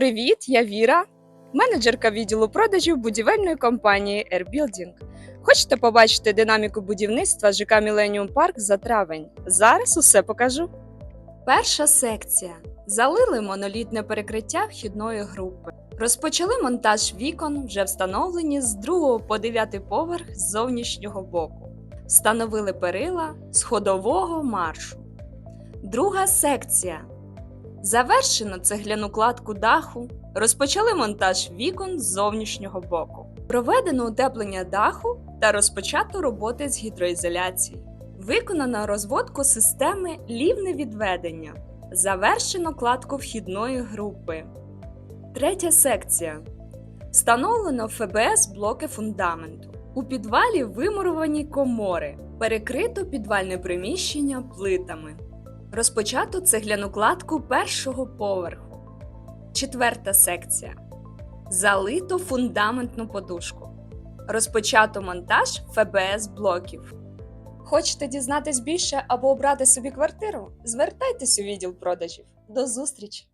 Привіт, я Віра, менеджерка відділу продажів будівельної компанії AirBuilding. Хочете побачити динаміку будівництва ЖК Міленіум Парк за травень? Зараз усе покажу. Перша секція. Залили монолітне перекриття вхідної групи. Розпочали монтаж вікон, вже встановлені з 2 по 9 поверх з зовнішнього боку. Встановили перила з ходового маршу. Друга секція. Завершено цегляну кладку даху, розпочали монтаж вікон з зовнішнього боку. Проведено утеплення даху та розпочато роботи з гідроізоляції. Виконано розводку системи лівне відведення. Завершено кладку вхідної групи. Третя секція. Встановлено ФБС блоки фундаменту. У підвалі вимуровані комори. Перекрито підвальне приміщення плитами. Розпочато цегляну кладку першого поверху. Четверта секція. Залито фундаментну подушку. Розпочато монтаж ФБС блоків. Хочете дізнатись більше або обрати собі квартиру? Звертайтесь у відділ продажів. До зустрічі!